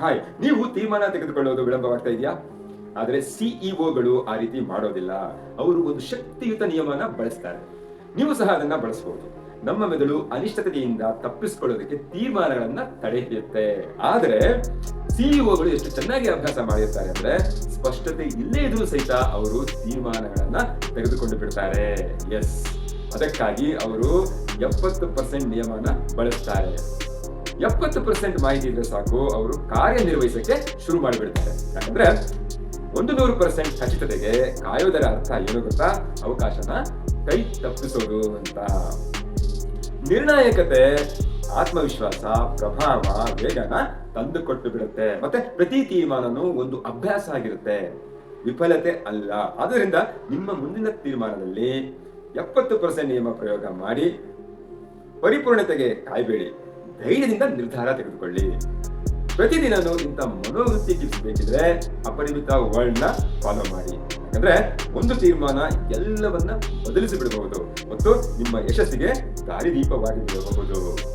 Hi, ನೀವು ತೀರ್ಮಾನ ತೆಗೆದುಕೊಳ್ಳೋದು ವಿಳಂಬವಾಗ್ತಾ ಇದೆಯಾ? ಆದರೆ ಸಿಇಒಗಳು ಆ ರೀತಿ ಮಾಡೋದಿಲ್ಲ. ಅವರು ಒಂದು ಶಕ್ತಿಯುತ ನಿಯಮನ ಬಳಸ್ತಾರೆ. ನೀವು ಸಹ ಅದನ್ನ ಬಳಸಬಹುದು ನಮ್ಮ ಮೆದುಳು ಅನಿಷ್ಟತೆಯಿಂದ ತಪ್ಪಿಸಿಕೊಳ್ಳೋದಕ್ಕೆ ತೀರ್ಮಾನಗಳನ್ನ ತಡೆ ಹಿಡಿಯುತ್ತೆ ಆದರೆ ಸಿಇಒಗಳು ಎಷ್ಟು ಚೆನ್ನಾಗಿ ಅಭ್ಯಾಸ ಮಾಡಿರ್ತಾರೆ ಅಂದ್ರೆ ಸ್ಪಷ್ಟತೆ ಇಲ್ಲೇ ಇದ್ರೂ ಸಹಿತ ಅವರು ತೀರ್ಮಾನಗಳನ್ನ ತೆಗೆದುಕೊಂಡು ಬಿಡ್ತಾರೆ. ಎಸ್ ಅದಕ್ಕಾಗಿ ಅವರು ಎಪ್ಪತ್ತು ಪರ್ಸೆಂಟ್ ನಿಯಮನ ಬಳಸ್ತಾರೆ. ಎಪ್ಪತ್ತು ಪರ್ಸೆಂಟ್ ಮಾಹಿತಿ ಇದ್ರೆ ಸಾಕು, ಅವರು ಕಾರ್ಯನಿರ್ವಹಿಸಕ್ಕೆ ಶುರು ಮಾಡಿಬಿಡ್ತಾರೆ. ಯಾಕಂದ್ರೆ ಒಂದು ನೂರು ಪರ್ಸೆಂಟ್ ಖಚಿತತೆಗೆ ಕಾಯೋದರ ಅರ್ಥ ಏನು ಗೊತ್ತಾ? ಅವಕಾಶನ ಕೈ ತಪ್ಪಿಸೋದು ಅಂತ. ನಿರ್ಣಾಯಕತೆ, ಆತ್ಮವಿಶ್ವಾಸ, ಪ್ರಭಾವ, ವೇಗನ ತಂದು ಕೊಟ್ಟು ಬಿಡುತ್ತೆ. ಮತ್ತೆ ಪ್ರತಿ ತೀರ್ಮಾನನೂ ಒಂದು ಅಭ್ಯಾಸ ಆಗಿರುತ್ತೆ. ವಿಫಲತೆ ಅಲ್ಲ. ಆದ್ದರಿಂದ ನಿಮ್ಮ ಮುಂದಿನ ತೀರ್ಮಾನದಲ್ಲಿ ಎಪ್ಪತ್ತು ಪರ್ಸೆಂಟ್ ನಿಯಮ ಪ್ರಯೋಗ ಮಾಡಿ, ಪರಿಪೂರ್ಣತೆಗೆ ಕಾಯ್ಬೇಡಿ. ಧೈರ್ಯದಿಂದ ನಿರ್ಧಾರ ತೆಗೆದುಕೊಳ್ಳಿ. ಪ್ರತಿದಿನನೂ ಇಂಥ ಮನೋವೃತ್ತಿ ಟಿಪ್ಸ್ ಬೇಕಿದ್ರೆ ಅಪರಿಮಿತ ವರ್ಲ್ಡ್ನ ಫಾಲೋ ಮಾಡಿ. ಯಾಕಂದ್ರೆ ಒಂದು ತೀರ್ಮಾನ ಎಲ್ಲವನ್ನ ಬದಲಿಸಿ ಬಿಡಬಹುದು ಮತ್ತು ನಿಮ್ಮ ಯಶಸ್ಸಿಗೆ ದಾರಿದೀಪವಾಗಿ ಬಿಡಬಹುದು